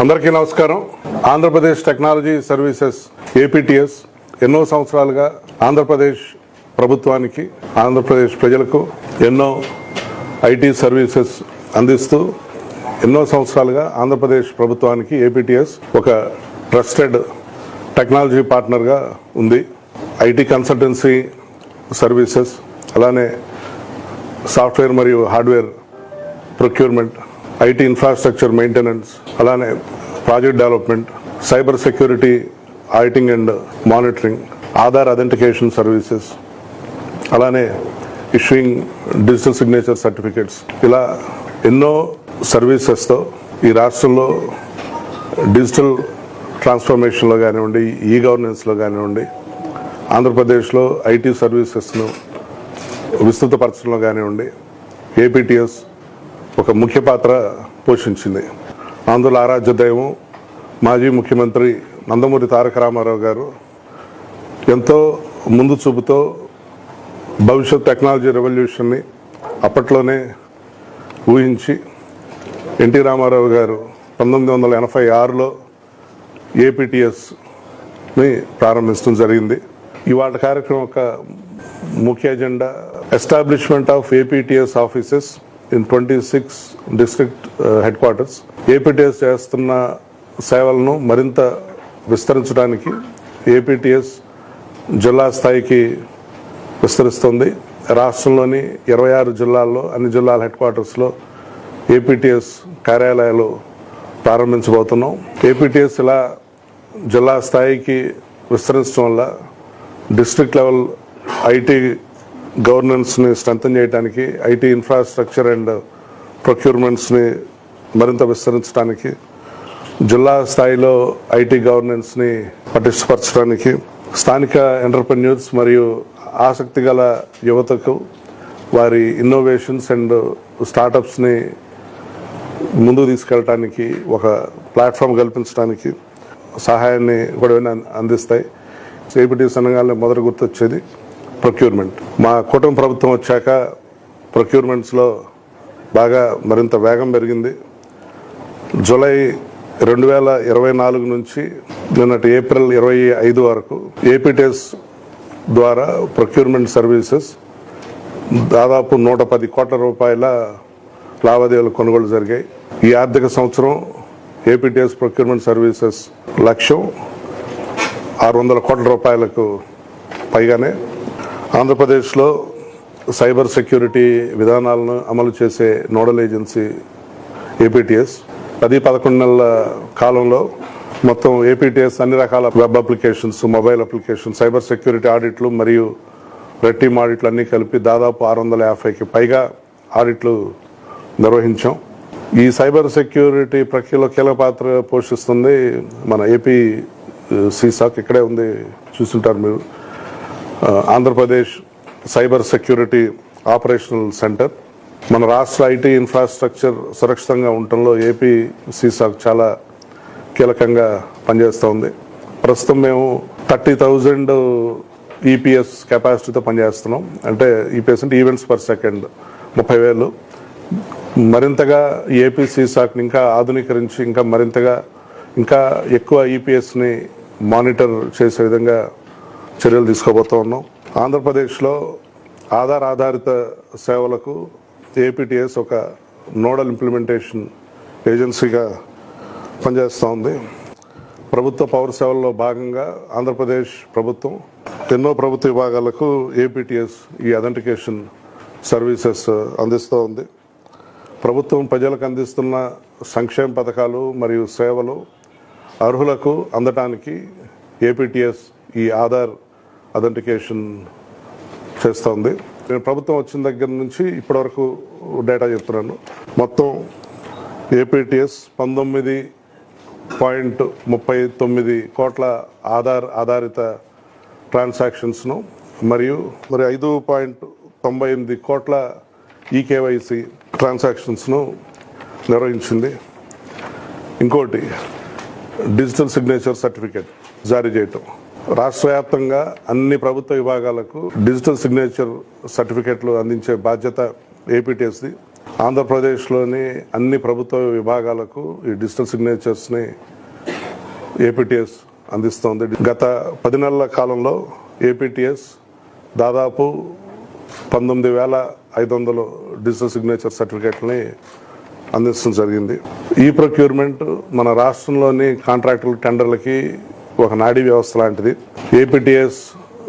అందరికీ నమస్కారం. Andhra Pradesh technology services APTS ఎన్నో సంవత్సరాలుగా ఆంధ్రప్రదేశ్ ప్రభుత్వానికి ఆంధ్రప్రదేశ్ ప్రజలకు ఎన్నో ఐటీ సర్వీసెస్ అందిస్తూ ఎన్నో సంవత్సరాలుగా ఆంధ్రప్రదేశ్ ప్రభుత్వానికి ఏపీటీఎస్ ఒక ట్రస్టెడ్ టెక్నాలజీ పార్ట్నర్గా ఉంది. ఐటీ కన్సల్టెన్సీ సర్వీసెస్ అలానే సాఫ్ట్వేర్ మరియు hardware procurement IT infrastructure maintenance అలానే project development cyber security auditing and monitoring Aadhaar authentication services అలానే ఇష్యూయింగ్ డిజిటల్ సిగ్నేచర్ సర్టిఫికేట్స్ ఇలా ఎన్నో సర్వీసెస్తో ఈ రాష్ట్రంలో డిజిటల్ ట్రాన్స్ఫర్మేషన్లో కానివ్వండి ఈ గవర్నెన్స్లో కానివ్వండి ఆంధ్రప్రదేశ్లో ఐటీ సర్వీసెస్ను విస్తృతపరచడంలో కానివ్వండి ఏపీటీఎస్ ఒక ముఖ్య పాత్ర పోషించింది. ఆంధ్రుల ఆరాధ్య దైవం మాజీ ముఖ్యమంత్రి నందమూరి తారక రామారావు గారు ఎంతో ముందు చూపుతో భవిష్యత్ టెక్నాలజీ రెవల్యూషన్ని అప్పట్లోనే ఊహించి ఎన్టీ రామారావు గారు పంతొమ్మిది వందల ఎనభై ఆరులో ఏపీటీఎస్ని ప్రారంభించడం జరిగింది. ఇవాళ కార్యక్రమం యొక్క ముఖ్య agenda. Establishment of APTS offices in twenty six district headquarters APTS చేస్తున్న సేవలను మరింత విస్తరించడానికి ఏపీటీఎస్ జిల్లా స్థాయికి విస్తరిస్తుంది. రాష్ట్రంలోని ఇరవై ఆరు జిల్లాల్లో అన్ని జిల్లాల హెడ్ క్వార్టర్స్లో ఏపీటీఎస్ కార్యాలయాలు ప్రారంభించబోతున్నాం. ఏపీటీఎస్ ఇలా జిల్లా స్థాయికి విస్తరించడం వల్ల డిస్ట్రిక్ట్ లెవెల్ ఐటీ గవర్నెన్స్ని స్ట్రెంథన్ చేయడానికి ఐటీ ఇన్ఫ్రాస్ట్రక్చర్ అండ్ ప్రొక్యూర్మెంట్స్ని మరింత విస్తరించడానికి జిల్లా స్థాయిలో ఐటీ గవర్నెన్స్ని పటిష్టపరచడానికి స్థానిక ఎంటర్ప్రెన్యూర్స్ మరియు ఆసక్తి గల యువతకు వారి ఇన్నోవేషన్స్ అండ్ స్టార్టప్స్ని ముందుకు తీసుకెళ్ళటానికి ఒక ప్లాట్ఫామ్ కల్పించడానికి సహాయాన్ని కూడా అందిస్తాయి. ఏపీటీ అనగానే మొదట గుర్తొచ్చేది. ప్రొక్యూర్మెంట్ మా కూటమి ప్రభుత్వం వచ్చాక ప్రొక్యూర్మెంట్స్లో బాగా మరింత వేగం పెరిగింది. జూలై రెండు వేల ఇరవై నాలుగు నుంచి నిన్నటి ఏప్రిల్ ఇరవై ఐదు వరకు ఏపీటెస్ ద్వారా ప్రొక్యూర్మెంట్ సర్వీసెస్ దాదాపు నూట పది కోట్ల రూపాయల లావాదేవీలు కొనుగోలు జరిగాయి. ఈ ఆర్థిక సంవత్సరం ఏపీటీఎస్ ప్రొక్యూర్మెంట్ సర్వీసెస్ లక్ష్యం ఆరు వందల కోట్ల రూపాయలకు పైగానే ఆంధ్రప్రదేశ్లో సైబర్ సెక్యూరిటీ విధానాలను అమలు చేసే నోడల్ ఏజెన్సీ ఏపీటీఎస్ పది పదకొండు నెలల కాలంలో మొత్తం ఏపీటీఎస్ అన్ని రకాల web applications mobile application cyber security ఆడిట్లు మరియు రెడ్ టీమ్ ఆడిట్లు అన్నీ కలిపి దాదాపు ఆరు వందల యాభైకి పైగా ఆడిట్లు నిర్వహించాం ఈ సైబర్ సెక్యూరిటీ ప్రక్రియలో కీలక పాత్ర పోషిస్తుంది మన ఏపీ సీసాక్ ఇక్కడే ఉంది చూస్తుంటారు మీరు Andhra Pradesh cyber security operational centre. మన రాష్ట్ర ఐటీ ఇన్ఫ్రాస్ట్రక్చర్ సురక్షితంగా ఉండటంలో ఏపీ సీసాక్ చాలా కీలకంగా పనిచేస్తూ ఉంది. ప్రస్తుతం మేము థర్టీ థౌజండ్ ఈపీఎస్ కెపాసిటీతో పనిచేస్తున్నాం. అంటే ఈపీఎస్ అంటే ఈవెంట్స్ పర్ సెకండ్ ముప్పై వేలు. మరింతగా ఏపీ సీసాక్ని ఇంకా ఆధునీకరించి ఇంకా మరింతగా ఇంకా ఎక్కువ ఈపీఎస్ని మానిటర్ చేసే విధంగా చర్యలు తీసుకోబోతూ ఉన్నాం. ఆంధ్రప్రదేశ్లో ఆధార్ ఆధారిత సేవలకు ఏపీటీఎస్ ఒక నోడల్ ఇంప్లిమెంటేషన్ ఏజెన్సీగా పనిచేస్తూ ఉంది. ప్రభుత్వ పౌర సేవల్లో భాగంగా ఆంధ్రప్రదేశ్ ప్రభుత్వం ఎన్నో ప్రభుత్వ విభాగాలకు ఏపీటీఎస్ ఈ అథెంటికేషన్ సర్వీసెస్ అందిస్తూ ఉంది. ప్రభుత్వం ప్రజలకు అందిస్తున్న సంక్షేమ పథకాలు మరియు సేవలు అర్హులకు అందటానికి ఏపీటీఎస్ ఈ ఆధార్ అథెంటికేషన్ చేస్తోంది. నేను ప్రభుత్వం వచ్చిన దగ్గర నుంచి ఇప్పటివరకు డేటా చెప్తున్నాను. మొత్తం ఏపీటీఎస్ పంతొమ్మిది పాయింట్ ముప్పై తొమ్మిది కోట్ల ఆధార్ ఆధారిత ట్రాన్సాక్షన్స్ను మరియు మరి ఐదు పాయింట్ తొంభై ఎనిమిది కోట్ల ఈకేవైసి ట్రాన్సాక్షన్స్ను నిర్వహించింది. ఇంకోటి డిజిటల్ సిగ్నేచర్ సర్టిఫికేట్ జారీ చేయటం. రాష్ట్ర వ్యాప్తంగా అన్ని ప్రభుత్వ విభాగాలకు డిజిటల్ సిగ్నేచర్ సర్టిఫికేట్లు అందించే బాధ్యత ఏపీటీఎస్ది. ఆంధ్రప్రదేశ్లోని అన్ని ప్రభుత్వ విభాగాలకు ఈ డిజిటల్ సిగ్నేచర్స్ని ఏపీటీఎస్ అందిస్తోంది. గత పది నెలల కాలంలో ఏపీటీఎస్ దాదాపు పంతొమ్మిది వేల ఐదు వందలు డిజిటల్ సిగ్నేచర్ సర్టిఫికేట్ని అందించడం జరిగింది. ఈ ప్రొక్యూర్మెంట్ మన రాష్ట్రంలోని కాంట్రాక్టుల టెండర్లకి ఒక నాడీ వ్యవస్థ లాంటిది. ఏపీటీఎస్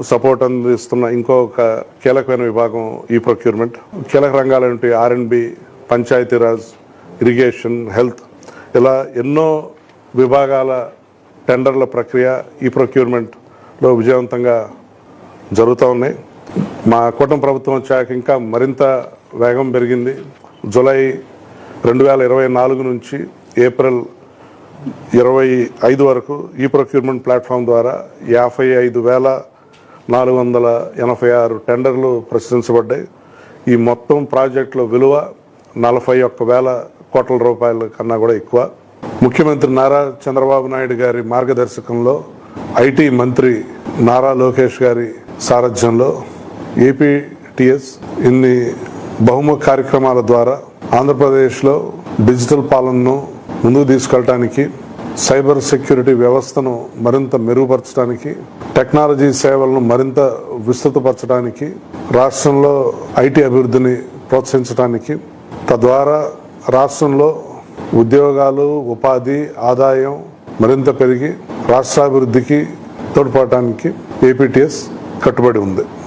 సపోర్ట్ అందిస్తున్న ఇంకొక కీలకమైన విభాగం ఈ ప్రొక్యూర్మెంట్ కీలక రంగాలు ఏంటి ఆర్ఎండ్బి పంచాయతీరాజ్ ఇరిగేషన్ హెల్త్ ఇలా ఎన్నో విభాగాల టెండర్ల ప్రక్రియ ఈ ప్రొక్యూర్మెంట్లో విజయవంతంగా జరుగుతూ ఉన్నాయి. మా కూటమి ప్రభుత్వం వచ్చాక ఇంకా మరింత వేగం పెరిగింది. జూలై రెండు వేల ఇరవై నాలుగు నుంచి ఏప్రిల్ ఇరవై ఐదు వరకు ఈ ప్రొక్యూర్మెంట్ ప్లాట్ఫామ్ ద్వారా యాభై ఐదు వేల నాలుగు వందల ఎనభై ఆరు టెండర్లు ప్రచురించబడ్డాయి. ఈ మొత్తం ప్రాజెక్టుల విలువ నలభై ఒక్క వేల కోట్ల రూపాయల కన్నా కూడా ఎక్కువ. ముఖ్యమంత్రి నారా చంద్రబాబు నాయుడు గారి మార్గదర్శకంలో ఐటీ మంత్రి నారా లోకేష్ గారి సారథ్యంలో ఏపీటీఎస్ ఇన్ని బహుముఖ కార్యక్రమాల ద్వారా ఆంధ్రప్రదేశ్లో డిజిటల్ పాలనను ముందుకు తీసుకెళ్ళటానికి సైబర్ సెక్యూరిటీ వ్యవస్థను మరింత మెరుగుపరచడానికి టెక్నాలజీ సేవలను మరింత విస్తృతపరచడానికి రాష్ట్రంలో ఐటీ అభివృద్ధిని ప్రోత్సహించడానికి తద్వారా రాష్ట్రంలో ఉద్యోగాలు ఉపాధి ఆదాయం మరింత పెరిగి రాష్ట్రాభివృద్ధికి తోడ్పడటానికి ఏపీటీఎస్ కట్టుబడి ఉంది.